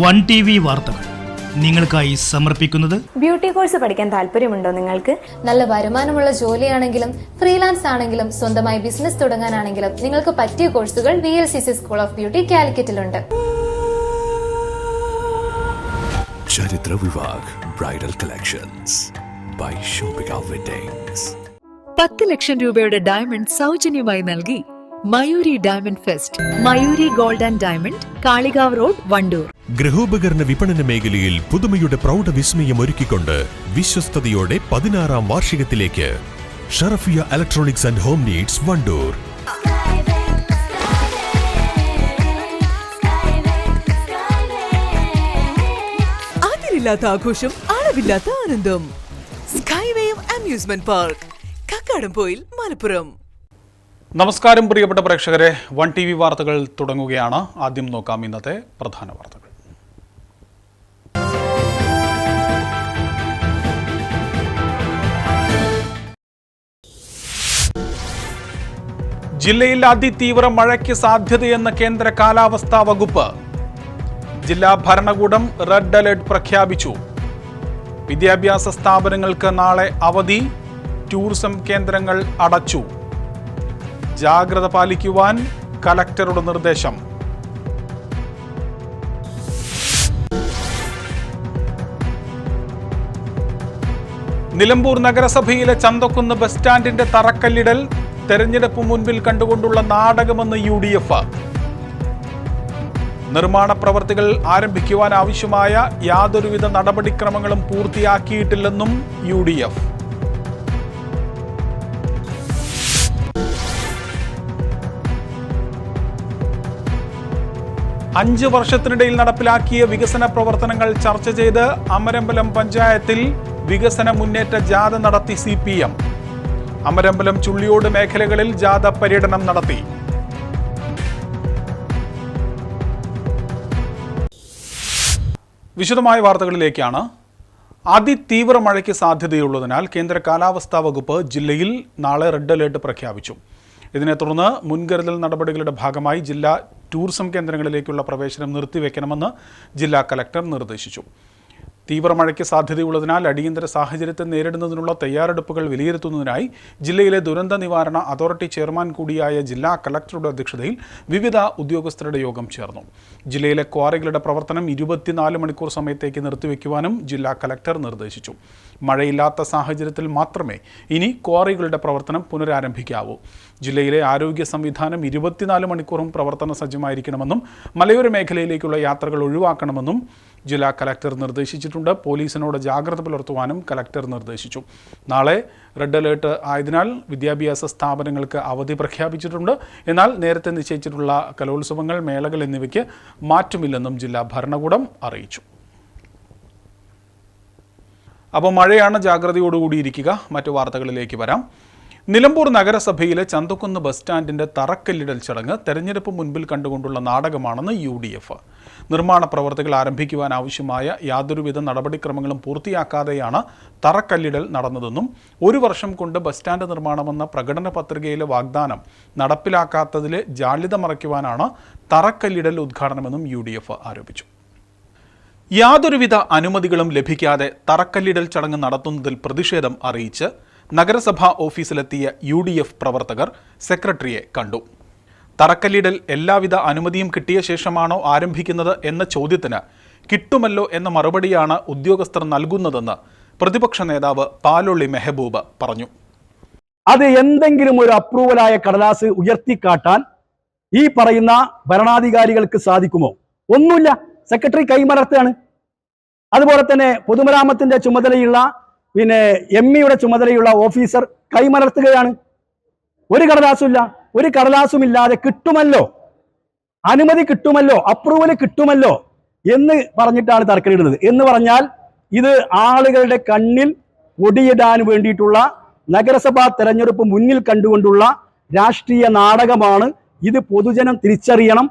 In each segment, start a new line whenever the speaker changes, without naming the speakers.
One T V വാർത്തകൾ നിങ്ങൾക്കായി സമർപ്പിക്കുന്നത്
ബ്യൂട്ടി കോഴ്സ് പഠിക്കാൻ താല്പര്യമുണ്ടോ നിങ്ങൾക്ക്?
നല്ല വരുമാനമുള്ള ജോലിയാണെങ്കിലും ഫ്രീലാൻസ് ആണെങ്കിലും സ്വന്തമായി ബിസിനസ് തുടങ്ങാനാണെങ്കിലും നിങ്ങൾക്ക് പറ്റിയ കോഴ്സുകൾ V L C C school of beauty കാലിക്കറ്റിലുണ്ട്.
Charithra Vivah bridal collections by shopping weddings.
പത്ത് ലക്ഷം രൂപയുടെ ഡയമണ്ട് സൗജന്യമായി നൽകി Mayuri diamond fest Mayuri gold and diamond Kalikavu road Wandoor.
ഗൃഹോപകരണ വിപണന മേഖലയിൽ പുതുമയുടെ പ്രൗഢ വിസ്മയം ഒരുക്കിക്കൊണ്ട് വിശ്വസ്തയോടെ പതിനാറാം വാർഷികത്തിലേക്ക്. Sharafiya electronics and home needs Wandoor.
അതിരില്ലാത്ത ആഘോഷം അളവില്ലാത്ത ആനന്ദം. Skywave amusement park Kakkadampoyil Malappuram.
നമസ്കാരം പ്രിയപ്പെട്ട പ്രേക്ഷകരെ വൺ ടി വി വാർത്തകൾ തുടങ്ങുകയാണ്. ആദ്യം നോക്കാം ഇന്നത്തെ പ്രധാന വാർത്തകൾ. ജില്ലയിൽ അതിതീവ്ര മഴയ്ക്ക് സാധ്യതയെന്ന കേന്ദ്ര കാലാവസ്ഥാ വകുപ്പ്. ജില്ലാ ഭരണകൂടം റെഡ് അലേർട്ട് പ്രഖ്യാപിച്ചു. വിദ്യാഭ്യാസ സ്ഥാപനങ്ങൾക്ക് നാളെ അവധി ടൂറിസം കേന്ദ്രങ്ങൾ അടച്ചു. ജാഗ്രത പാലിക്കുവാൻ കലക്ടറുടെ നിർദ്ദേശം. നിലമ്പൂർ നഗരസഭയിലെ ചന്തക്കുന്ന് ബസ് സ്റ്റാൻഡിന്റെ തറക്കല്ലിടൽ തെരഞ്ഞെടുപ്പ് മുൻപിൽ കണ്ടുകൊണ്ടുള്ള നാടകമെന്ന് യു ഡി എഫ് നിർമ്മാണ പ്രവർത്തികൾ ആരംഭിക്കുവാൻ ആവശ്യമായ യാതൊരുവിധ നടപടിക്രമങ്ങളും പൂർത്തിയാക്കിയിട്ടില്ലെന്നും യു ഡി എഫ് അഞ്ച് വർഷത്തിനിടയിൽ നടപ്പിലാക്കിയ വികസന പ്രവർത്തനങ്ങൾ ചർച്ച ചെയ്ത് അമരമ്പലം പഞ്ചായത്തിൽ വികസന മുന്നേറ്റ ജാഥ നടത്തി സി അമരമ്പലം ചുള്ളിയോട് മേഖലകളിൽ ജാഥ പര്യടനം നടത്തി. വിശദമായ വാർത്തകളിലേക്കാണ്. അതിതീവ്ര മഴയ്ക്ക് സാധ്യതയുള്ളതിനാൽ കേന്ദ്ര കാലാവസ്ഥാ വകുപ്പ് ജില്ലയിൽ നാളെ റെഡ് അലേർട്ട് പ്രഖ്യാപിച്ചു. ഇതിനെ തുടർന്ന് മുൻകരുതൽ നടപടികളുടെ ഭാഗമായി ജില്ലാ ടൂറിസം കേന്ദ്രങ്ങളിലേക്കുള്ള പ്രവേശനം നിർത്തിവെക്കണമെന്ന് ജില്ലാ കലക്ടർ നിർദ്ദേശിച്ചു. തീവ്രമഴയ്ക്ക് സാധ്യതയുള്ളതിനാൽ അടിയന്തര സാഹചര്യത്തെ നേരിടുന്നതിനുള്ള തയ്യാറെടുപ്പുകൾ വിലയിരുത്തുന്നതിനായി ജില്ലയിലെ ദുരന്ത നിവാരണ അതോറിറ്റി ചെയർമാൻ കൂടിയായ ജില്ലാ കലക്ടറുടെ അധ്യക്ഷതയിൽ വിവിധ ഉദ്യോഗസ്ഥരുടെ യോഗം ചേർന്നു. ജില്ലയിലെ ക്വാറികളുടെ പ്രവർത്തനം ഇരുപത്തിനാല് മണിക്കൂർ സമയത്തേക്ക് നിർത്തിവെക്കുവാനും ജില്ലാ കലക്ടർ നിർദ്ദേശിച്ചു. മഴയില്ലാത്ത സാഹചര്യത്തിൽ മാത്രമേ ഇനി ക്വാറികളുടെ പ്രവർത്തനം പുനരാരംഭിക്കാവൂ. ജില്ലയിലെ ആരോഗ്യ സംവിധാനം ഇരുപത്തിനാല് മണിക്കൂറും പ്രവർത്തന സജ്ജമായിരിക്കണമെന്നും മലയോര മേഖലയിലേക്കുള്ള യാത്രകൾ ഒഴിവാക്കണമെന്നും ജില്ലാ കലക്ടർ നിർദ്ദേശിച്ചിട്ടുണ്ട്. പോലീസിനോട് ജാഗ്രത പുലർത്തുവാനും കലക്ടർ നിർദ്ദേശിച്ചു. നാളെ റെഡ് അലേർട്ട് ആയതിനാൽ വിദ്യാഭ്യാസ സ്ഥാപനങ്ങൾക്ക് അവധി പ്രഖ്യാപിച്ചിട്ടുണ്ട്. എന്നാൽ നേരത്തെ നിശ്ചയിച്ചിട്ടുള്ള കലോത്സവങ്ങൾ മേളകൾ എന്നിവയ്ക്ക് മാറ്റമില്ലെന്നും ജില്ലാ ഭരണകൂടം അറിയിച്ചു. അപ്പോൾ മഴയാണ് ജാഗ്രതയോടുകൂടി ഇരിക്കുക. മറ്റു വാർത്തകളിലേക്ക് വരാം. നിലമ്പൂർ നഗരസഭയിലെ ചന്തക്കുന്ന് ബസ് സ്റ്റാൻഡിന്റെ തറക്കല്ലിടൽ ചടങ്ങ് തെരഞ്ഞെടുപ്പ് മുൻപിൽ കണ്ടുകൊണ്ടുള്ള നാടകമാണെന്ന് യു ഡി എഫ്. നിർമ്മാണ പ്രവർത്തികൾ ആരംഭിക്കുവാൻ ആവശ്യമായ യാതൊരുവിധ നടപടിക്രമങ്ങളും പൂർത്തിയാക്കാതെയാണ് തറക്കല്ലിടൽ നടന്നതെന്നും ഒരു വർഷം കൊണ്ട് ബസ് സ്റ്റാൻഡ് നിർമ്മാണമെന്ന പ്രകടന പത്രികയിലെ വാഗ്ദാനം നടപ്പിലാക്കാത്തതിലെ ജാള്യത മറയ്ക്കുവാനാണ് തറക്കല്ലിടൽ ഉദ്ഘാടനമെന്നും യു ആരോപിച്ചു. യാതൊരുവിധ അനുമതികളും ലഭിക്കാതെ തറക്കല്ലിടൽ ചടങ്ങ് നടത്തുന്നതിൽ പ്രതിഷേധം അറിയിച്ച് നഗരസഭാ ഓഫീസിലെത്തിയ യു ഡി എഫ് പ്രവർത്തകർ സെക്രട്ടറിയെ കണ്ടു. തറക്കല്ലിടൽ എല്ലാവിധ അനുമതിയും കിട്ടിയ ശേഷമാണോ ആരംഭിക്കുന്നത് എന്ന ചോദ്യത്തിന് കിട്ടുമല്ലോ എന്ന മറുപടിയാണ് ഉദ്യോഗസ്ഥർ നൽകുന്നതെന്ന് പ്രതിപക്ഷ നേതാവ് പാലൊള്ളി മെഹബൂബ് പറഞ്ഞു.
അത് എന്തെങ്കിലും ഒരു അപ്രൂവലായ കടലാസ് ഉയർത്തിക്കാട്ടാൻ ഈ പറയുന്ന ഭരണാധികാരികൾക്ക് സാധിക്കുമോ? ഒന്നുമില്ല. സെക്രട്ടറി കൈമലർത്തുകയാണ് അതുപോലെ തന്നെ പൊതുമരാമത്തിന്റെ ചുമതലയുള്ള പിന്നെ എം ഇയുടെ ചുമതലയുള്ള ഓഫീസർ കൈമലർത്തുകയാണ്. ഒരു കടലാസുമില്ല ഒരു കടലാസും ഇല്ലാതെ കിട്ടുമല്ലോ അനുമതി കിട്ടുമല്ലോ അപ്രൂവൽ കിട്ടുമല്ലോ എന്ന് പറഞ്ഞിട്ടാണ് തർക്കമിടുന്നത് എന്ന് പറഞ്ഞാൽ ഇത് ആളുകളുടെ കണ്ണിൽ ഒടിയിടാൻ വേണ്ടിയിട്ടുള്ള നഗരസഭാ തെരഞ്ഞെടുപ്പ് മുന്നിൽ കണ്ടുകൊണ്ടുള്ള രാഷ്ട്രീയ നാടകമാണ്. ഇത് പൊതുജനം തിരിച്ചറിയണം.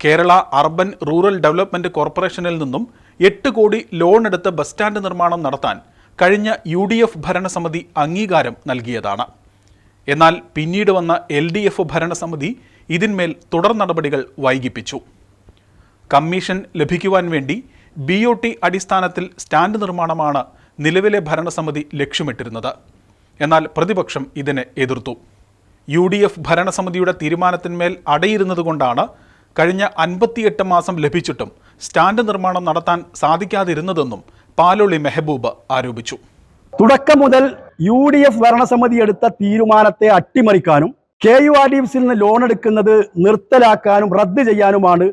കേരള അർബൻ റൂറൽ ഡെവലപ്മെന്റ് കോർപ്പറേഷനിൽ നിന്നും എട്ട് കോടി ലോൺ എടുത്ത് ബസ് സ്റ്റാൻഡ് നിർമ്മാണം നടത്താൻ കഴിഞ്ഞ യു ഡി എഫ് ഭരണസമിതി അംഗീകാരം നൽകിയതാണ്. എന്നാൽ പിന്നീട് വന്ന എൽ ഡി എഫ് ഭരണസമിതി ഇതിന്മേൽ തുടർ നടപടികൾ വൈകിപ്പിച്ചു. കമ്മീഷൻ ലഭിക്കുവാൻ വേണ്ടി ബി ഒ ടി അടിസ്ഥാനത്തിൽ സ്റ്റാൻഡ് നിർമ്മാണമാണ് നിലവിലെ ഭരണസമിതി ലക്ഷ്യമിട്ടിരുന്നത്. എന്നാൽ പ്രതിപക്ഷം ഇതിനെ എതിർത്തു. യു ഡി എഫ് ഭരണസമിതിയുടെ തീരുമാനത്തിന്മേൽ അടയിരുന്നതുകൊണ്ടാണ് കഴിഞ്ഞ അൻപത്തിയെട്ട് മാസം ലഭിച്ചിട്ടും സ്റ്റാൻഡ് നിർമ്മാണം നടത്താൻ സാധിക്കാതിരുന്നതെന്നും പാലൊളി മെഹബൂബ് ആരോപിച്ചു.
തുടക്കം മുതൽ യു ഡി എഫ് ഭരണസമിതി എടുത്ത തീരുമാനത്തെ അട്ടിമറിക്കാനും കെ യു ആർ ഡി എഫ്സിൽ നിന്ന് ലോൺ എടുക്കുന്നത് നിർത്തലാക്കാനും റദ്ദ് ചെയ്യാനുമാണ്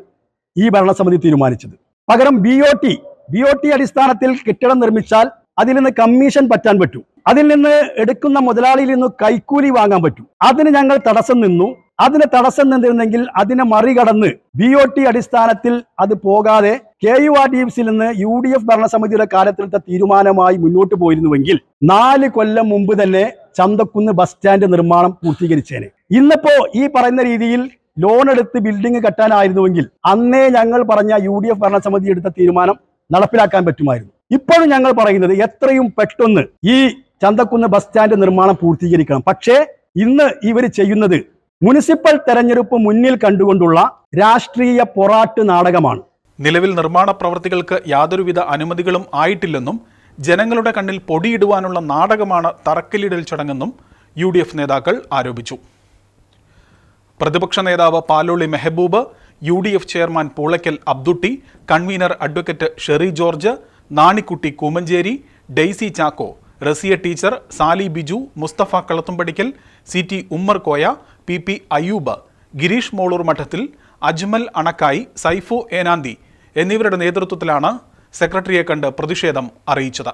ഈ ഭരണസമിതി തീരുമാനിച്ചത്. പകരം B O T B O T അടിസ്ഥാനത്തിൽ കെട്ടിടം നിർമ്മിച്ചാൽ അതിൽ നിന്ന് കമ്മീഷൻ പറ്റാൻ പറ്റും. അതിൽ നിന്ന് എടുക്കുന്ന മുതലാളിയിൽ നിന്ന് കൈക്കൂലി വാങ്ങാൻ പറ്റും. അതിന് ഞങ്ങൾ തടസ്സം നിന്നു. അതിന് തടസ്സം നിന്നിരുന്നെങ്കിൽ അതിനെ മറികടന്ന് ബി ഒ ടി അടിസ്ഥാനത്തിൽ അത് പോകാതെ കെ യു ആർ ഡി എഫിൽ നിന്ന് യു ഡി എഫ് ഭരണസമിതിയുടെ കാലത്തിലത്തെ തീരുമാനമായി മുന്നോട്ട് പോയിരുന്നുവെങ്കിൽ നാല് കൊല്ലം മുമ്പ് തന്നെ ചന്തക്കുന്ന് ബസ് സ്റ്റാൻഡ് നിർമ്മാണം പൂർത്തീകരിച്ചേനെ. ഇന്നിപ്പോ ഈ പറയുന്ന രീതിയിൽ ലോൺ എടുത്ത് ബിൽഡിംഗ് കെട്ടാനായിരുന്നുവെങ്കിൽ അന്നേ ഞങ്ങൾ പറഞ്ഞ യു ഡി എഫ് ഭരണസമിതി എടുത്ത തീരുമാനം നടപ്പിലാക്കാൻ പറ്റുമായിരുന്നു. ഇപ്പോഴും ഞങ്ങൾ പറയുന്നത് എത്രയും പെട്ടെന്ന് ഈ ചന്തക്കുന്ന് ബസ് സ്റ്റാൻഡ് നിർമ്മാണം പൂർത്തീകരിക്കണം. പക്ഷേ ഇന്ന് ഇവർ ചെയ്യുന്നത് മുനിസിപ്പൽ തെരഞ്ഞെടുപ്പ് മുന്നിൽ കണ്ടുകൊണ്ടുള്ള രാഷ്ട്രീയ പൊറാട്ട് നാടകമാണ്.
നിലവിൽ നിർമ്മാണ പ്രവൃത്തികൾക്ക് യാതൊരുവിധ അനുമതികളും ആയിട്ടില്ലെന്നും ജനങ്ങളുടെ കണ്ണിൽ പൊടിയിടുവാനുള്ള നാടകമാണ് തറക്കല്ലിടൽ ചടങ്ങെന്നും യു ഡി എഫ് നേതാക്കൾ ആരോപിച്ചു. പ്രതിപക്ഷ നേതാവ് Paloli Mehaboob U D F chairman Poolakkal Abdutty convener advocate Sherry George Nanikutty Koomancheri Daisy Chacko Raziya teacher Sali Biju Mustafa Kalathumpadikkal C T Ummer Koya P P Ayoob Gireesh Moloor Madathil Ajmal Anakkayi Saifu Enanthi എന്നിവരുടെ നേതൃത്വത്തിലാണ് സെക്രട്ടറിയെ കണ്ട് പ്രതിഷേധം അറിയിച്ചത്.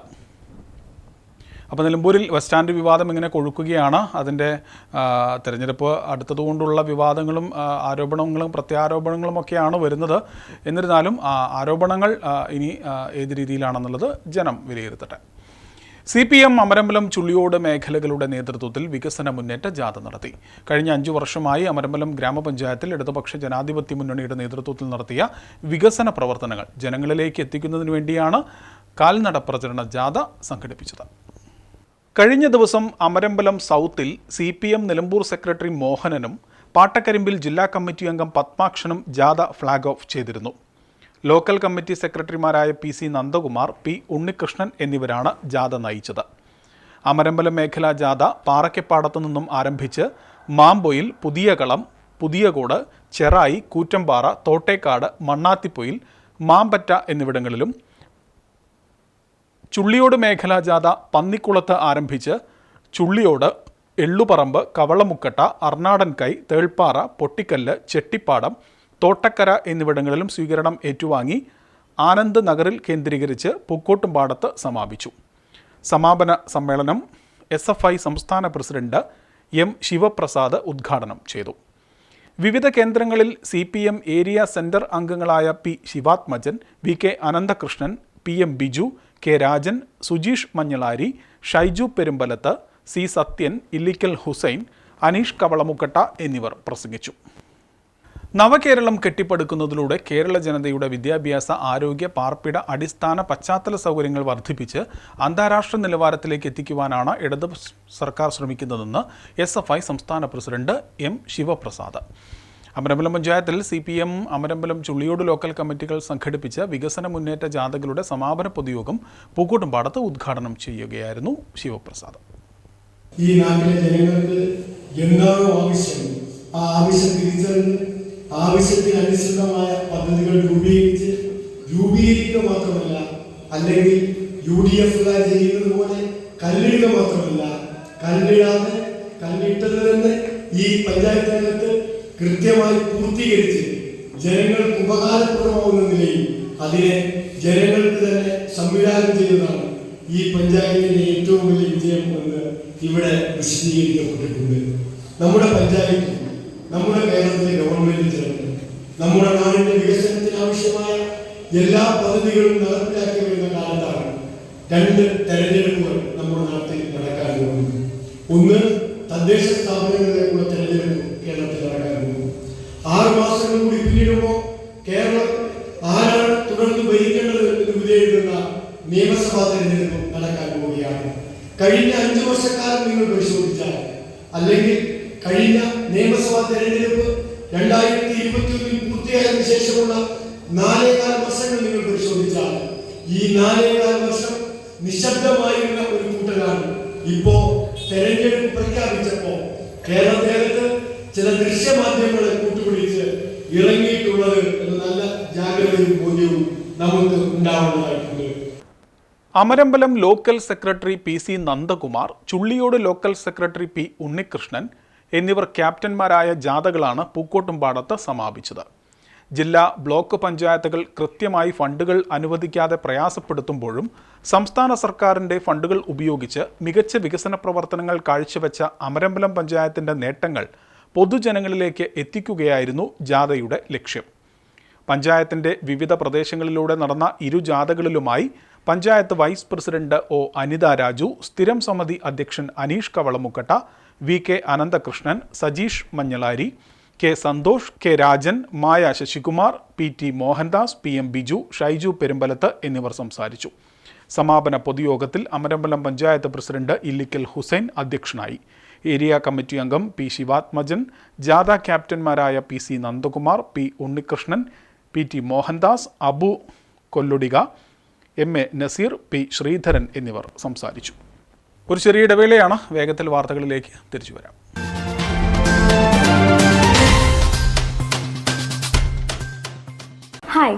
അപ്പോൾ നിലമ്പൂരിൽ bus stand വിവാദം ഇങ്ങനെ കൊഴുക്കുകയാണ്. അതിന്റെ തിരഞ്ഞെടുപ്പ് അടുത്തതുകൊണ്ടുള്ള വിവാദങ്ങളും ആരോപണങ്ങളും പ്രത്യാരോപണങ്ങളും ഒക്കെയാണ് വരുന്നത്. എന്നിരുന്നാലും ആരോപണങ്ങൾ ഇനി ഏത് രീതിയിലാണെന്നുള്ളത് ജനം വിലയിരുത്തട്ടെ. C P M Amarambalam Chulliyode മേഖലകളുടെ നേതൃത്വത്തിൽ വികസന മുന്നേറ്റ ജാഥ നടത്തി. കഴിഞ്ഞ അഞ്ചു വർഷമായി അമരമ്പലം ഗ്രാമപഞ്ചായത്തിൽ ഇടതുപക്ഷ ജനാധിപത്യ മുന്നണിയുടെ നേതൃത്വത്തിൽ നടത്തിയ വികസന പ്രവർത്തനങ്ങൾ ജനങ്ങളിലേക്ക് എത്തിക്കുന്നതിന് വേണ്ടിയാണ് കാൽനട പ്രചരണ ജാഥ സംഘടിപ്പിച്ചത്. കഴിഞ്ഞ ദിവസം Amarambalam സൗത്തിൽ C P M Nilambur secretary മോഹനനും പാട്ടക്കരിമ്പിൽ ജില്ലാ കമ്മിറ്റി അംഗം പത്മാക്ഷനും ജാഥ ഫ്ളാഗ് ഓഫ് ചെയ്തിരുന്നു. ലോക്കൽ കമ്മിറ്റി സെക്രട്ടറിമാരായ P C Nandakumar P Unnikrishnan എന്നിവരാണ് ജാഥ നയിച്ചത്. അമരമ്പലം മേഖലാ ജാഥ പാറയ്ക്കപ്പാടത്തു നിന്നും ആരംഭിച്ച് മാമ്പൊയിൽ പുതിയ കളം പുതിയകോട് ചെറായി കൂറ്റമ്പാറ തോട്ടേക്കാട് മണ്ണാത്തിപ്പൊയിൽ മാമ്പറ്റ എന്നിവിടങ്ങളിലും ചുള്ളിയോട് മേഖലാ ജാഥ പന്നിക്കുളത്ത് ആരംഭിച്ച് ചുള്ളിയോട് എള്ളുപറമ്പ് കവളമുക്കട്ട അർണാടൻകൈ തേൾപ്പാറ പൊട്ടിക്കല്ല് ചെട്ടിപ്പാടം തോട്ടക്കര എന്നിവിടങ്ങളിലും സ്വീകരണം ഏറ്റുവാങ്ങി ആനന്ദ് നഗറിൽ കേന്ദ്രീകരിച്ച് പൂക്കോട്ടുംപാടത്ത് സമാപിച്ചു. സമാപന സമ്മേളനം എസ് എഫ് ഐ സംസ്ഥാന പ്രസിഡന്റ് എം ശിവപ്രസാദ് ഉദ്ഘാടനം ചെയ്തു. വിവിധ കേന്ദ്രങ്ങളിൽ C P M area centre അംഗങ്ങളായ P Sivathmajan V K Ananthakrishnan P M Biju K Rajan Sujeesh Manjalari Shaiju Perumbalath C Sathyan Illikkal Hussain Aneesh Kavalamukkatta എന്നിവർ പ്രസംഗിച്ചു. നവകേരളം കെട്ടിപ്പടുക്കുന്നതിലൂടെ കേരള ജനതയുടെ വിദ്യാഭ്യാസ ആരോഗ്യ പാർപ്പിട അടിസ്ഥാന പശ്ചാത്തല സൗകര്യങ്ങൾ വർദ്ധിപ്പിച്ച് അന്താരാഷ്ട്ര നിലവാരത്തിലേക്ക് എത്തിക്കുവാനാണ് ഇടത് സർക്കാർ ശ്രമിക്കുന്നതെന്ന് എസ് എഫ് ഐ സംസ്ഥാന പ്രസിഡന്റ് എം ശിവപ്രസാദ്. അമരമ്പലം പഞ്ചായത്തിൽ C P M Amarambalam Chulliyode local കമ്മിറ്റികൾ സംഘടിപ്പിച്ച വികസന മുന്നേറ്റ ജാഥകളുടെ സമാപന പൊതുയോഗം പൂക്കോട്ടുംപാടത്ത് ഉദ്ഘാടനം ചെയ്യുകയായിരുന്നു ശിവപ്രസാദ്.
ഈ നാട്ടിലെ ജനങ്ങൾക്ക് എന്താണോ ആവശ്യം ആ ആവശ്യം തിരിച്ചറിഞ്ഞ് ആവശ്യത്തിന് അനുസൃതമായ പദ്ധതികൾ രൂപീകരിച്ച് രൂപീകരിക്കുക മാത്രമല്ല അല്ലെങ്കിൽ യു ഡി എഫുകാർ ചെയ്യുന്നത് പോലെ കല്ലിടുക മാത്രമല്ല കല്ലിടാതെ കല്ലിട്ടത് തന്നെ ഈ പഞ്ചായത്ത് രംഗത്ത് കൃത്യമായി പൂർത്തീകരിച്ച് ജനങ്ങൾക്ക് ഉപകാരപ്രദമാവുന്ന നിലയിൽ അതിനെ ജനങ്ങൾക്ക് തന്നെ സംവിധാനം ചെയ്യുന്നതാണ് ഈ പഞ്ചായത്തിന്റെ ഏറ്റവും വലിയ വിജയം എന്ന് ഇവിടെ വിശദീകരിക്കപ്പെട്ടിട്ടുണ്ട്. നമ്മുടെ പഞ്ചായത്ത് നമ്മുടെ കേരളത്തിലെ ഗവൺമെന്റ് ചേർന്ന് നമ്മുടെ നാടിന്റെ വികസനത്തിന് ആവശ്യമായ എല്ലാ പദ്ധതികളും നടപ്പിലാക്കി വരുന്ന കാലത്താണ് രണ്ട് തെരഞ്ഞെടുപ്പുകൾ നമ്മുടെ നാട്ടിൽ നടക്കാൻ പോകുന്നത്. ഒന്ന് തദ്ദേശ സ്ഥാപനങ്ങളിലേക്കുള്ള തെരഞ്ഞെടുപ്പ് കേരളത്തിൽ നടക്കാൻ പോകുന്നു. ആറ് മാസങ്ങൾ കൂടി പിന്നിടുമ്പോൾ കേരളം ആരാണ് തുടർന്ന് ഭരിക്കേണ്ടത് എന്ന് വിലയിരുത്തുന്ന നിയമസഭാ തെരഞ്ഞെടുപ്പ് നടക്കാൻ പോവുകയാണ്. കഴിഞ്ഞ അഞ്ചു വർഷക്കാലം നിങ്ങൾ പരിശോധിച്ചാൽ അല്ലെങ്കിൽ കഴിഞ്ഞ നിയമസഭാ തെരഞ്ഞെടുപ്പ് രണ്ടായിരത്തി ഇരുപത്തി ഒന്നിൽ പൂർത്തിയായതിനു ശേഷമുള്ള നാലേകാൽ വർഷങ്ങൾ നിങ്ങൾ പരിശോധിച്ചാൽ ഈ നാലേകാൽ വർഷം നിശബ്ദമായിരുന്ന ഒരു കൂട്ടരാണ്. ഇപ്പോ തെരഞ്ഞെടുപ്പ് പ്രഖ്യാപിച്ചപ്പോ കേരളത്തിലകത്ത് ചില ദൃശ്യമാധ്യമങ്ങളെ കൂട്ടുപിടിച്ച് ഇറങ്ങിയിട്ടുള്ളത് എന്ന നല്ല ജാഗ്രതയും ബോധ്യവും നമുക്ക് ഉണ്ടാവുന്നതായിട്ടുണ്ട്.
Amarambalam local secretary P C Nandakumar Chulliyode local secretary P Unnikrishnan എന്നിവർ ക്യാപ്റ്റന്മാരായ ജാഥകളാണ് പൂക്കോട്ടുംപാടത്ത് സമാപിച്ചത്. ജില്ലാ ബ്ലോക്ക് പഞ്ചായത്തുകൾ കൃത്യമായി ഫണ്ടുകൾ അനുവദിക്കാതെ പ്രയാസപ്പെടുത്തുമ്പോഴും സംസ്ഥാന സർക്കാരിന്റെ ഫണ്ടുകൾ ഉപയോഗിച്ച് മികച്ച വികസന പ്രവർത്തനങ്ങൾ കാഴ്ചവെച്ച അമരമ്പലം പഞ്ചായത്തിന്റെ നേട്ടങ്ങൾ പൊതുജനങ്ങളിലേക്ക് എത്തിക്കുകയായിരുന്നു ജാഥയുടെ ലക്ഷ്യം. പഞ്ചായത്തിന്റെ വിവിധ പ്രദേശങ്ങളിലൂടെ നടന്ന ഇരു ജാഥകളിലുമായി panchayat vice president O Anitha Raju സ്ഥിരം സമിതി അധ്യക്ഷൻ Aneesh Kavalamukkatta V K Ananthakrishnan Sajeesh Manjalari K Santhosh K Rajan Maya Sasikumar P T Mohandas P M Biju Shaiju Perumbalath എന്നിവർ സംസാരിച്ചു. സമാപന പൊതുയോഗത്തിൽ അമരമ്പലം പഞ്ചായത്ത് പ്രസിഡന്റ് ഇല്ലിക്കൽ ഹുസൈൻ അധ്യക്ഷനായി. ഏരിയ കമ്മിറ്റി അംഗം പി ശിവാത്മജൻ ജാഥ ക്യാപ്റ്റന്മാരായ P C Nandakumar P Unnikrishnan P T Mohandas Abu Kolludika M A Naseer P Sreedharan എന്നിവർ സംസാരിച്ചു. ഒരു ചെറിയ ഇടവേളയാണ്. വേഗത്തിൽ വാർത്തകളിലേക്ക് തിരിച്ചു വരാം.
ഹായ്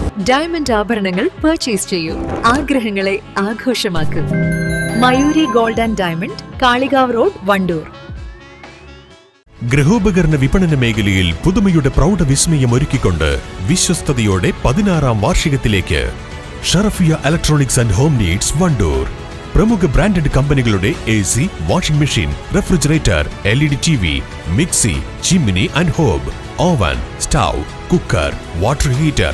ഡയമണ്ട് ആഭരണങ്ങൾ പർച്ചേസ് ചെയ്യൂ. ആഗ്രഹങ്ങളെ ആഘോഷമാക്കൂ. Mayoori gold and diamond Kalikavu road Wandoor.
ഗൃഹോപകരണ വിപണന മേഖലയിൽ പുതുമയുടെ പ്രൗഢ വിസ്മയം ഒരുക്കിക്കൊണ്ട് വിശ്വസ്തയോടെ പതിനാറാം വാർഷികത്തിലേക്ക് Sharafiya electronics and home needs Wandoor. പ്രമുഖ ബ്രാൻഡഡ് കമ്പനികളുടെ A C washing machine refrigerator L E D T V mixie chimney and hob oven stove cooker water heater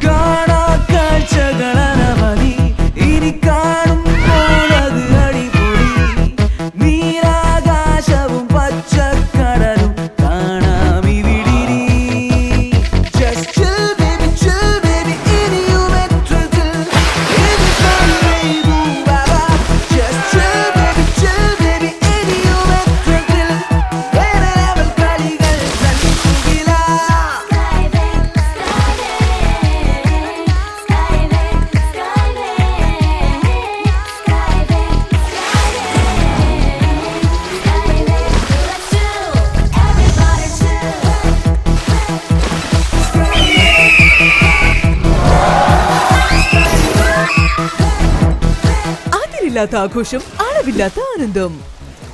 God
അതിരില്ലാത്ത ആഘോഷം അളവില്ലാത്ത ആനന്ദം.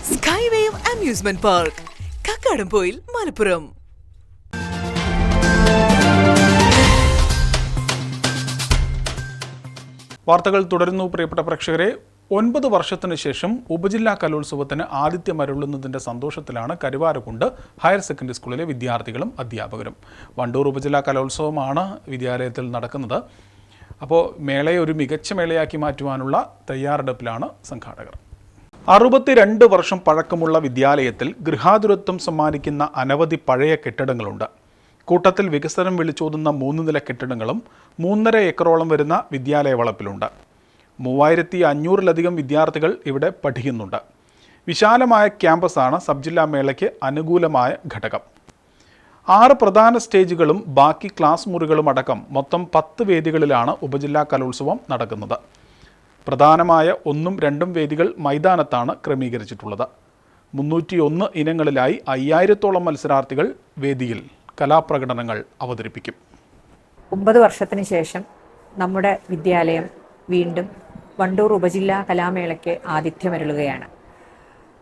സ്കൈവേയും അമ്യൂസ്മെന്റ് പാർക്ക് കക്കാടംപോയിൽ മലപ്പുറം.
വാർത്തകൾ തുടരുന്നു പ്രിയപ്പെട്ട പ്രേക്ഷകരെ. ഒൻപത് വർഷത്തിന് ശേഷം ഉപജില്ലാ കലോത്സവത്തിന് ആതിഥ്യമരുളുന്നതിന്റെ സന്തോഷത്തിലാണ് കരുവാരക്കുണ്ട് ഹയർ സെക്കൻഡറി സ്കൂളിലെ വിദ്യാർത്ഥികളും അധ്യാപകരും. വണ്ടൂർ ഉപജില്ലാ കലോത്സവമാണ് വിദ്യാലയത്തിൽ നടക്കുന്നത്. അപ്പോൾ മേളയെ ഒരു മികച്ച മേളയാക്കി മാറ്റുവാനുള്ള തയ്യാറെടുപ്പിലാണ് സംഘാടകർ. അറുപത്തിരണ്ട് വർഷം പഴക്കമുള്ള വിദ്യാലയത്തിൽ ഗൃഹാതുരത്വം സമ്മാനിക്കുന്ന അനവധി പഴയ കെട്ടിടങ്ങളുണ്ട്. കൂട്ടത്തിൽ വികസനം വിളിച്ചോതുന്ന മൂന്ന് നില കെട്ടിടങ്ങളും മൂന്നര ഏക്കറോളം വരുന്ന വിദ്യാലയ വളപ്പിലുണ്ട്. മൂവായിരത്തി അഞ്ഞൂറിലധികം വിദ്യാർത്ഥികൾ ഇവിടെ പഠിക്കുന്നുണ്ട്. വിശാലമായ ക്യാമ്പസാണ് സബ് ജില്ലാ മേളയ്ക്ക് അനുകൂലമായ ഘടകം. ആറ് പ്രധാന സ്റ്റേജുകളും ബാക്കി ക്ലാസ് മുറികളും അടക്കം മൊത്തം പത്ത് വേദികളിലാണ് ഉപജില്ലാ കലോത്സവം നടക്കുന്നത്. പ്രധാനമായ ഒന്നും രണ്ടും വേദികൾ മൈതാനത്താണ് ക്രമീകരിച്ചിട്ടുള്ളത്. മുന്നൂറ്റി ഒന്ന് ഇനങ്ങളിലായി അയ്യായിരത്തോളം മത്സരാർത്ഥികൾ വേദിയിൽ കലാപ്രകടനങ്ങൾ അവതരിപ്പിക്കും.
ഒമ്പത് വർഷത്തിന് ശേഷം നമ്മുടെ വിദ്യാലയം വീണ്ടും വണ്ടൂർ ഉപജില്ലാ കലാമേളയ്ക്ക് ആതിഥ്യമരുളുകയാണ്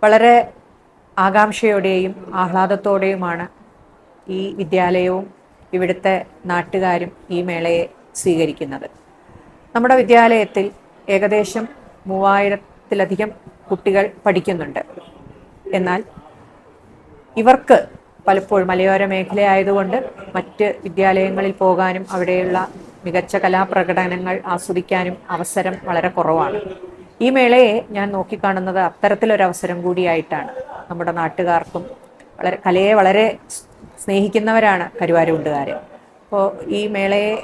വളരെ ആകാംക്ഷയോടെയും ആഹ്ലാദത്തോടെയുമാണ് ഈ വിദ്യാലയവും ഇവിടുത്തെ നാട്ടുകാരും ഈ മേളയെ സ്വീകരിക്കുന്നത്. നമ്മുടെ വിദ്യാലയത്തിൽ ഏകദേശം മൂവായിരത്തിലധികം കുട്ടികൾ പഠിക്കുന്നുണ്ട്. എന്നാൽ ഇവർക്ക് പലപ്പോഴും മലയോര മേഖലയായതുകൊണ്ട് മറ്റ് വിദ്യാലയങ്ങളിൽ പോകാനും അവിടെയുള്ള മികച്ച കലാപ്രകടനങ്ങൾ ആസ്വദിക്കാനും അവസരം വളരെ കുറവാണ്. ഈ മേളയെ ഞാൻ നോക്കിക്കാണുന്നത് അത്തരത്തിലൊരവസരം കൂടിയായിട്ടാണ്. നമ്മുടെ നാട്ടുകാർക്കും വളരെ കലയെ വളരെ സ്നേഹിക്കുന്നവരാണ് കരുവാരുണ്ടുകാർ അപ്പോൾ ഈ മേളയെ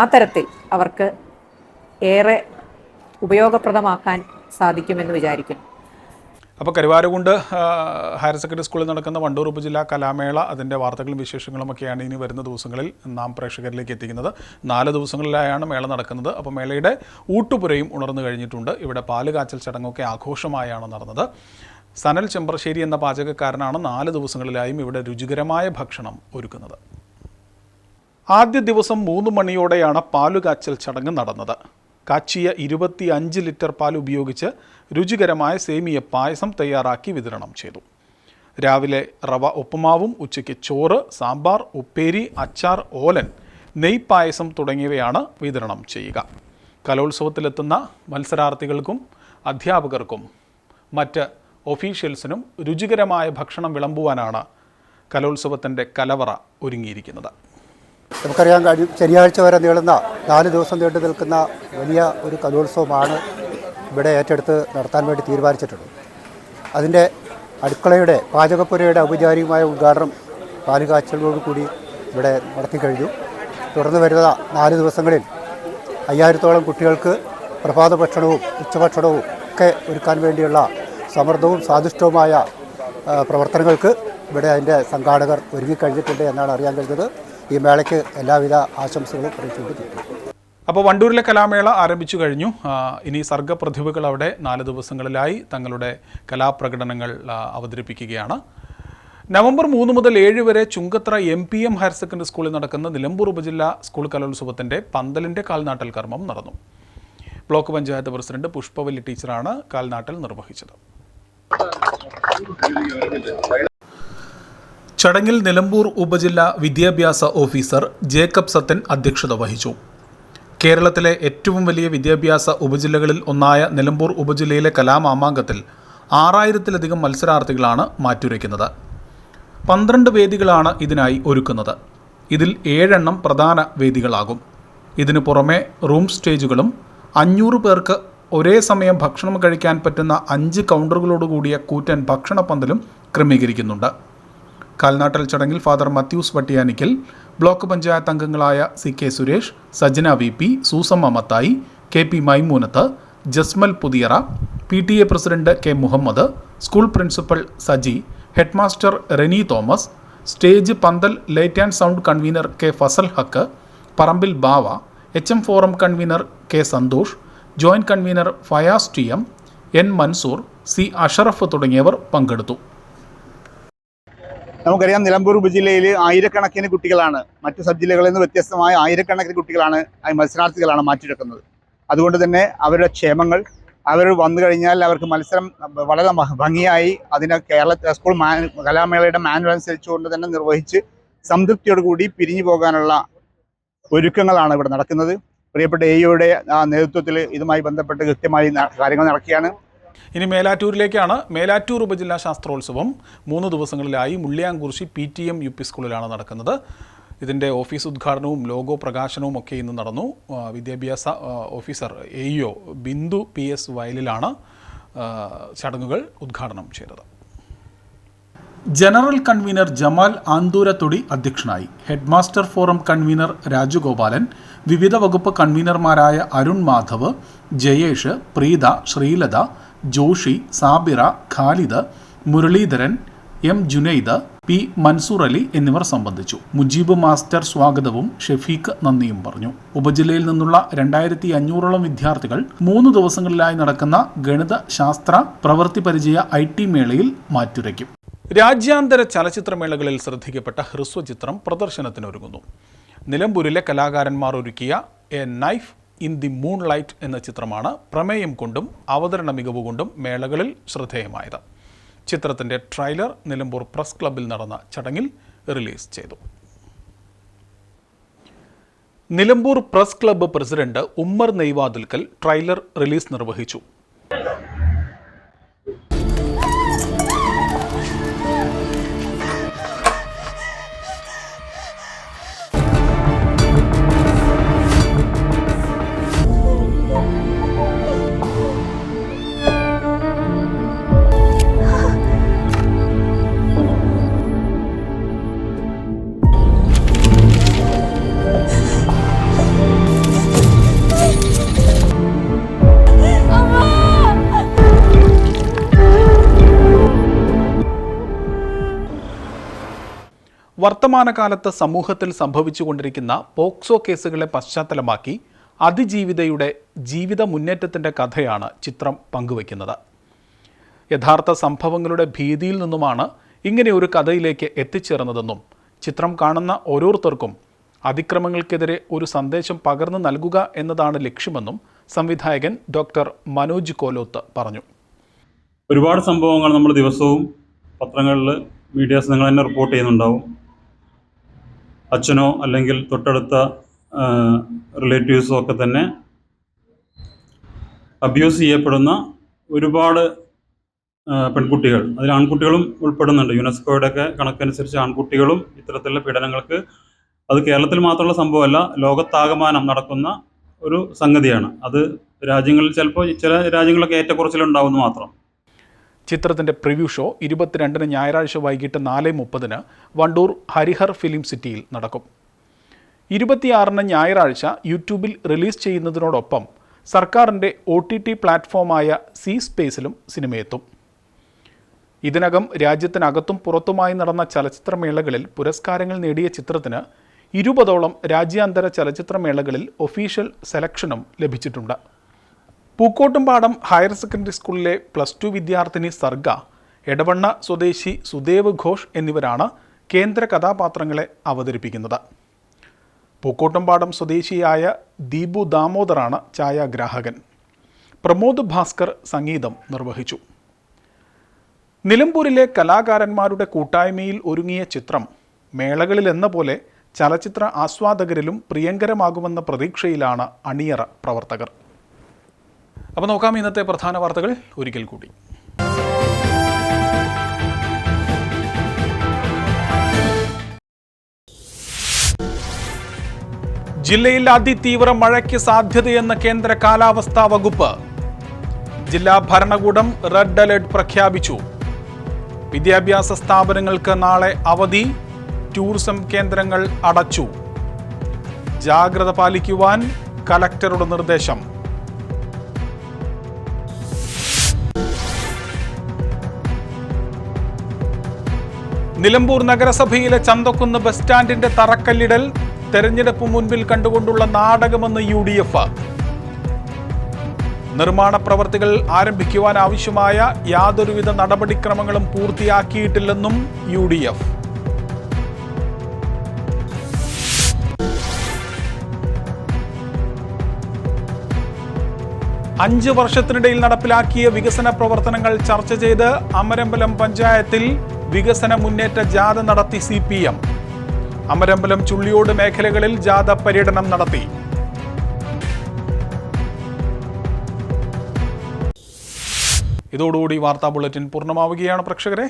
ആ തരത്തിൽ അവർക്ക് ഏറെ ഉപയോഗപ്രദമാക്കാൻ സാധിക്കുമെന്ന് വിചാരിക്കുന്നു.
അപ്പോൾ കരുവാരുകുണ്ട് ഹയർ സെക്കൻഡറി സ്കൂളിൽ നടക്കുന്ന വണ്ടൂർ ഉപജില്ലാ കലാമേള അതിന്റെ വാർത്തകളും വിശേഷങ്ങളും ഒക്കെയാണ് ഇനി വരുന്ന ദിവസങ്ങളിൽ നാം പ്രേക്ഷകരിലേക്ക് എത്തിക്കുന്നത്. നാല് ദിവസങ്ങളിലായാണ് മേള നടക്കുന്നത്. അപ്പോൾ മേളയുടെ ഊട്ടുപുരയും ഉണർന്നു കഴിഞ്ഞിട്ടുണ്ട്. ഇവിടെ പാൽ കാച്ചൽ ചടങ്ങൊക്കെ ആഘോഷമായാണ് നടന്നത്. സനൽ ചെമ്പ്രശ്ശേരി എന്ന പാചകക്കാരനാണ് നാല് ദിവസങ്ങളിലായും ഇവിടെ രുചികരമായ ഭക്ഷണം ഒരുക്കുന്നത്. ആദ്യ ദിവസം മൂന്ന് മണിയോടെയാണ് പാലുകാച്ചൽ ചടങ്ങ് നടന്നത്. കാച്ചിയ ഇരുപത്തി അഞ്ച് ലിറ്റർ പാൽ ഉപയോഗിച്ച് രുചികരമായ സേമിയ പായസം തയ്യാറാക്കി വിതരണം ചെയ്തു. രാവിലെ റവ ഉപ്പുമാവും ഉച്ചയ്ക്ക് ചോറ് സാമ്പാർ ഉപ്പേരി അച്ചാർ ഓലൻ നെയ് പായസം തുടങ്ങിയവയാണ് വിതരണം ചെയ്യുക. കലോത്സവത്തിലെത്തുന്ന മത്സരാർത്ഥികൾക്കും അധ്യാപകർക്കും മറ്റ് ഒഫീഷ്യൽസിനും രുചികരമായ ഭക്ഷണം വിളമ്പുവാനാണ് കലോത്സവത്തിന്റെ കലവറ ഒരുങ്ങിയിരിക്കുന്നത്.
നമുക്കറിയാൻ കഴിയും ശനിയാഴ്ച വരെ നീളുന്ന നാല് ദിവസം നീണ്ടു നിൽക്കുന്ന വലിയ ഒരു കലോത്സവമാണ് ഇവിടെ ഏറ്റെടുത്ത് നടത്താൻ വേണ്ടി തീരുമാനിച്ചിട്ടുള്ളത്. അതിന്റെ അടുക്കളയുടെ പാചകപ്പുരയുടെ ഔപചാരികമായ ഉദ്ഘാടനം പാലുകാച്ചലോടുകൂടി ഇവിടെ നടത്തി കഴിഞ്ഞു. തുടർന്ന് വരുന്ന നാല് ദിവസങ്ങളിൽ അയ്യായിരത്തോളം കുട്ടികൾക്ക് പ്രഭാത ഭക്ഷണവും ഉച്ചഭക്ഷണവും ഒക്കെ ഒരുക്കാൻ വേണ്ടിയുള്ള സമൃദ്ധവും സ്വാദിഷ്ടവുമായ പ്രവർത്തനങ്ങൾക്ക് ഇവിടെ അതിന്റെ സംഘാടകർ ഒരുങ്ങിക്കഴിഞ്ഞിട്ടുണ്ട് എന്നാണ് അറിയാൻ കഴിഞ്ഞത്. ഈ മേളയ്ക്ക് എല്ലാവിധ ആശംസകളും അറിയിച്ചുകൊണ്ട്
അപ്പോൾ വണ്ടൂരിലെ കലാമേള ആരംഭിച്ചു കഴിഞ്ഞു. ഇനി സർഗപ്രതിഭകൾ അവിടെ നാല് ദിവസങ്ങളിലായി തങ്ങളുടെ കലാപ്രകടനങ്ങൾ അവതരിപ്പിക്കുകയാണ്. നവംബർ മൂന്ന് മുതൽ ഏഴ് വരെ Chungathara M P M higher secondary സ്കൂളിൽ നടക്കുന്ന നിലമ്പൂർ ഉപജില്ലാ സ്കൂൾ കലോത്സവത്തിന്റെ പന്തലിന്റെ കാൽനാട്ടൽ കർമ്മം നടന്നു. ബ്ലോക്ക് പഞ്ചായത്ത് പ്രസിഡന്റ് പുഷ്പവല്ലി ടീച്ചറാണ് കാൽനാട്ടൽ നിർവഹിച്ചത്. ചടങ്ങിൽ നിലമ്പൂർ ഉപജില്ലാ വിദ്യാഭ്യാസ ഓഫീസർ ജേക്കബ് സത്തൻ അധ്യക്ഷത വഹിച്ചു. കേരളത്തിലെ ഏറ്റവും വലിയ വിദ്യാഭ്യാസ ഉപജില്ലകളിൽ ഒന്നായ നിലമ്പൂർ ഉപജില്ലയിലെ കലാമാമാങ്കത്തിൽ ആറായിരത്തിലധികം മത്സരാർത്ഥികളാണ് മാറ്റുരയ്ക്കുന്നത്. പന്ത്രണ്ട് വേദികളാണ് ഇതിനായി ഒരുക്കുന്നത്. ഇതിൽ ഏഴെണ്ണം പ്രധാന വേദികളാകും. ഇതിനു പുറമെ റൂം സ്റ്റേജുകളും അഞ്ഞൂറ് പേർക്ക് ഒരേ സമയം ഭക്ഷണം കഴിക്കാൻ പറ്റുന്ന അഞ്ച് കൗണ്ടറുകളോടുകൂടിയ കൂറ്റൻ ഭക്ഷണ പന്തലും ക്രമീകരിക്കുന്നുണ്ട്. കാൽനാട്ടൽ ചടങ്ങിൽ ഫാദർ മത്യൂസ് വട്ടിയാനിക്കൽ ബ്ലോക്ക് പഞ്ചായത്ത് അംഗങ്ങളായ C K Suresh Sajana V P Susamma Mathai K P Maimoonath Jasmal Puthiyara P T A president K Muhammad school principal Saji headmaster Reni Thomas stage pandal light and sound convener K Fasal Haq Parambil Bava H M forum convener K Santhosh joint convener Fayas T M N Mansoor C Ashraf തുടങ്ങിയവർ പങ്കെടുത്തു.
നമുക്കറിയാം നിലമ്പൂർ ഉപജില്ലയിൽ ആയിരക്കണക്കിന് കുട്ടികളാണ് മറ്റ് sub ജില്ലകളിൽ നിന്ന് വ്യത്യസ്തമായ ആയിരക്കണക്കിന് കുട്ടികളാണ് മത്സരാർത്ഥികളാണ് മാറ്റിയെടുക്കുന്നത് അതുകൊണ്ട് തന്നെ അവരുടെ ക്ഷേമങ്ങൾ അവർ വന്നു കഴിഞ്ഞാൽ അവർക്ക് മത്സരം വളരെ ഭംഗിയായി അതിനെ കേരള സ്കൂൾ മാൻ കലാമേളയുടെ മാനുവൽ അനുസരിച്ചുകൊണ്ട് തന്നെ നിർവഹിച്ച് സംതൃപ്തിയോടുകൂടി പിരിഞ്ഞു പോകാനുള്ള ഒരുക്കങ്ങളാണ് ഇവിടെ നടക്കുന്നത്. പ്രിയപ്പെട്ട എയുടെ നേതൃത്വത്തിൽ ഇതുമായി ബന്ധപ്പെട്ട് കൃത്യമായി കാര്യങ്ങൾ നടക്കുകയാണ്.
ഇനി മേലാറ്റൂരിലേക്കാണ്. മേലാറ്റൂർ ഉപജില്ലാ ശാസ്ത്രോത്സവം മൂന്ന് ദിവസങ്ങളിലായി Mulliyankurissi P T M U P സ്കൂളിലാണ് നടക്കുന്നത്. ഇതിന്റെ ഓഫീസ് ഉദ്ഘാടനവും ലോഗോ പ്രകാശനവും ഒക്കെ ഇന്ന് നടന്നു. വിദ്യാഭ്യാസ officer A Bindu P S വയലിലാണ് ചടങ്ങുകൾ ഉദ്ഘാടനം ചെയ്തത്. ജനറൽ കൺവീനർ ജമാൽ ആന്തൂരത്തൊടി അധ്യക്ഷനായി. ഹെഡ്മാസ്റ്റർ ഫോറം കൺവീനർ രാജഗോപാലൻ വിവിധ വകുപ്പ് കൺവീനർമാരായ അരുൺ മാധവ് ജയേഷ് പ്രീത ശ്രീലത ജോഷി സാബിറ ഖാലിദ് മുരളീധരൻ എം ജുനൈദ് പി മൻസൂർ അലി എന്നിവർ സംബന്ധിച്ചു. മുജീബ് മാസ്റ്റർ സ്വാഗതവും ഷെഫീഖ് നന്ദിയും പറഞ്ഞു. ഉപജില്ലയിൽ നിന്നുള്ള രണ്ടായിരത്തി അഞ്ഞൂറോളം വിദ്യാർത്ഥികൾ മൂന്ന് ദിവസങ്ങളിലായി നടക്കുന്ന ഗണിത ശാസ്ത്ര പ്രവൃത്തി പരിചയ ഐ ടി മേളയിൽ മാറ്റുരയ്ക്കും. രാജ്യാന്തര ചലച്ചിത്രമേളകളിൽ ശ്രദ്ധിക്കപ്പെട്ട ഹ്രസ്വചിത്രം പ്രദർശനത്തിനൊരുങ്ങുന്നു. നിലമ്പൂരിലെ കലാകാരന്മാർ ഒരുക്കിയ a knife in the moonlight എന്ന ചിത്രമാണ് പ്രമേയം കൊണ്ടും അവതരണ മികവ് കൊണ്ടും മേളകളിൽ ശ്രദ്ധേയമായത്. ചിത്രത്തിന്റെ ട്രെയിലർ നിലമ്പൂർ പ്രസ് ക്ലബ്ബിൽ നടന്ന ചടങ്ങിൽ റിലീസ് ചെയ്തു. Nilambur press club president Ummer Neyvathilkkal trailer release നിർവഹിച്ചു. വർത്തമാനകാലത്ത് സമൂഹത്തിൽ സംഭവിച്ചുകൊണ്ടിരിക്കുന്ന പോക്സോ കേസുകളെ പശ്ചാത്തലമാക്കി അതിജീവിതയുടെ ജീവിത മുന്നേറ്റത്തിന്റെ കഥയാണ് ചിത്രം പങ്കുവയ്ക്കുന്നത്. യഥാർത്ഥ സംഭവങ്ങളുടെ ഭീതിയിൽ നിന്നുമാണ് ഇങ്ങനെ ഒരു കഥയിലേക്ക് എത്തിച്ചേർന്നതെന്നും ചിത്രം കാണുന്ന ഓരോരുത്തർക്കും അതിക്രമങ്ങൾക്കെതിരെ ഒരു സന്ദേശം പകർന്നു നൽകുക എന്നതാണ് ലക്ഷ്യമെന്നും സംവിധായകൻ ഡോക്ടർ മനോജ് കോലോത്ത് പറഞ്ഞു.
ഒരുപാട് സംഭവങ്ങൾ നമ്മൾ ദിവസവും പത്രങ്ങളിൽ മീഡിയാസ് നിങ്ങൾ തന്നെ റിപ്പോർട്ട് ചെയ്യുന്നുണ്ടാവും. അച്ഛനോ അല്ലെങ്കിൽ തൊട്ടടുത്ത റിലേറ്റീവ്സോ ഒക്കെ തന്നെ അബ്യൂസ് ചെയ്യപ്പെടുന്ന ഒരുപാട് പെൺകുട്ടികൾ. അതിൽ ആൺകുട്ടികളും ഉൾപ്പെടുന്നുണ്ട്. യുനെസ്കോയുടെ ഒക്കെ കണക്കനുസരിച്ച് ആൺകുട്ടികളും ഇത്തരത്തിലുള്ള പീഡനങ്ങൾക്ക് അത് കേരളത്തിൽ മാത്രമുള്ള സംഭവമല്ല ലോകത്താകമാനം നടക്കുന്ന ഒരു സംഗതിയാണ്. അത് രാജ്യങ്ങളിൽ ചിലപ്പോൾ ചില രാജ്യങ്ങളൊക്കെ ഏറ്റക്കുറച്ചിലുണ്ടാവുമെന്ന് മാത്രം.
ചിത്രത്തിന്റെ പ്രിവ്യൂ ഷോ ഇരുപത്തിരണ്ടിന് ഞായറാഴ്ച വൈകിട്ട് നാല് മുപ്പതിന് വണ്ടൂർ ഹരിഹർ ഫിലിം സിറ്റിയിൽ നടക്കും. ഇരുപത്തിയാറിന് ഞായറാഴ്ച യൂട്യൂബിൽ റിലീസ് ചെയ്യുന്നതിനോടൊപ്പം സർക്കാരിന്റെ ഒ ടി ടി പ്ലാറ്റ്ഫോമായ സി സ്പേസിലും സിനിമയെത്തും. ഇതിനകം രാജ്യത്തിനകത്തും പുറത്തുമായി നടന്ന ചലച്ചിത്രമേളകളിൽ പുരസ്കാരങ്ങൾ നേടിയ ചിത്രത്തിന് ഇരുപതോളം രാജ്യാന്തര ചലച്ചിത്രമേളകളിൽ ഒഫീഷ്യൽ സെലക്ഷനും ലഭിച്ചിട്ടുണ്ട്. പൂക്കോട്ടുംപാടം ഹയർ സെക്കൻഡറി സ്കൂളിലെ പ്ലസ് ടു വിദ്യാർത്ഥിനി സർഗ എടവണ്ണ സ്വദേശി സുദേവ് ഘോഷ് എന്നിവരാണ് കേന്ദ്ര കഥാപാത്രങ്ങളെ അവതരിപ്പിക്കുന്നത്. പൂക്കോട്ടുംപാടം സ്വദേശിയായ ദീപു ദാമോദറാണ് ഛായാഗ്രാഹകൻ. പ്രമോദ് ഭാസ്കർ സംഗീതം നിർവഹിച്ചു. നിലമ്പൂരിലെ കലാകാരന്മാരുടെ കൂട്ടായ്മയിൽ ഒരുങ്ങിയ ചിത്രം മേളകളിൽ എന്ന പോലെ ചലച്ചിത്ര ആസ്വാദകരിലും പ്രിയങ്കരമാകുമെന്ന പ്രതീക്ഷയിലാണ് അണിയറ പ്രവർത്തകർ. അപ്പോൾ നോക്കാം ഇന്നത്തെ പ്രധാന വാർത്തകൾ ഒരിക്കൽ കൂടി. ജില്ലയിൽ അതിതീവ്ര മഴയ്ക്ക് സാധ്യതയെന്ന് കേന്ദ്ര കാലാവസ്ഥാ വകുപ്പ്. ജില്ലാ ഭരണകൂടം റെഡ് അലേർട്ട് പ്രഖ്യാപിച്ചു. വിദ്യാഭ്യാസ സ്ഥാപനങ്ങൾക്ക് നാളെ അവധി ടൂറിസം കേന്ദ്രങ്ങൾ അടച്ചു. ജാഗ്രത പാലിക്കുവാൻ കലക്ടറുടെ നിർദ്ദേശം. നിലമ്പൂർ നഗരസഭയിലെ ചന്തക്കുന്ന് ബസ് സ്റ്റാൻഡിന്റെ തറക്കല്ലിടൽ തെരഞ്ഞെടുപ്പ് മുൻപിൽ കണ്ടുകൊണ്ടുള്ള നാടകമെന്ന് യു ഡി എഫ് നിർമ്മാണ പ്രവർത്തികൾ ആരംഭിക്കുവാൻ ആവശ്യമായ യാതൊരുവിധ നടപടിക്രമങ്ങളും പൂർത്തിയാക്കിയിട്ടില്ലെന്നും യു ഡി എഫ് അഞ്ച് വർഷത്തിനിടയിൽ നടപ്പിലാക്കിയ വികസന പ്രവർത്തനങ്ങൾ ചർച്ച ചെയ്ത് അമരമ്പലം പഞ്ചായത്തിൽ വികസന മുന്നേറ്റ ജാഥ നടത്തി C P M. Amarambalam Chulliyode മേഖലകളിൽ ജാഥ പര്യടനം നടത്തി. ഇതോടുകൂടി വാർത്താ ബുള്ളറ്റിൻ പൂർണമാവുകയാണ് പ്രേക്ഷകരെ.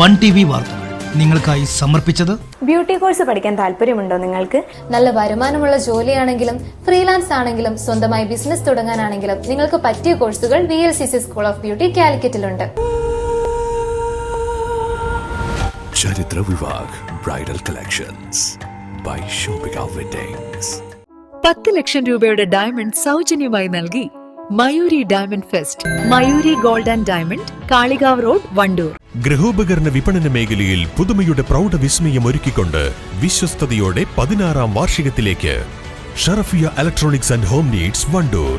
വൺ ടി വി വാർത്തകൾ നിങ്ങൾക്കായി സമർപ്പിച്ചത്
ബ്യൂട്ടി കോഴ്സ് പഠിക്കാൻ താല്പര്യമുണ്ടോ നിങ്ങൾക്ക്?
നല്ല വരുമാനമുള്ള ജോലിയാണെങ്കിലും ഫ്രീലാൻസ് ആണെങ്കിലും സ്വന്തമായി ബിസിനസ് തുടങ്ങാനാണെങ്കിലും നിങ്ങൾക്ക് പറ്റിയ കോഴ്സുകൾ V L C C school of beauty കാലിക്കറ്റിലുണ്ട്.
ചരിത്ര Vivah bridal collections by Shopika weddings
പത്ത് ലക്ഷം രൂപയുടെ ഡയമണ്ട് സൗജന്യമായി നൽകി Mayoori diamond fest Mayoori gold and diamond Kalikavu road Wandoor.
ഗൃഹോപകരണ വിപണന മേഖലയിൽ പുതുമയുടെ പ്രൗഢ വിസ്മയം ഒരുക്കിക്കൊണ്ട് വിശ്വസ്തയോടെ പതിനാറാം വാർഷികത്തിലേക്ക്. Sharafiya electronics and home needs Wandoor.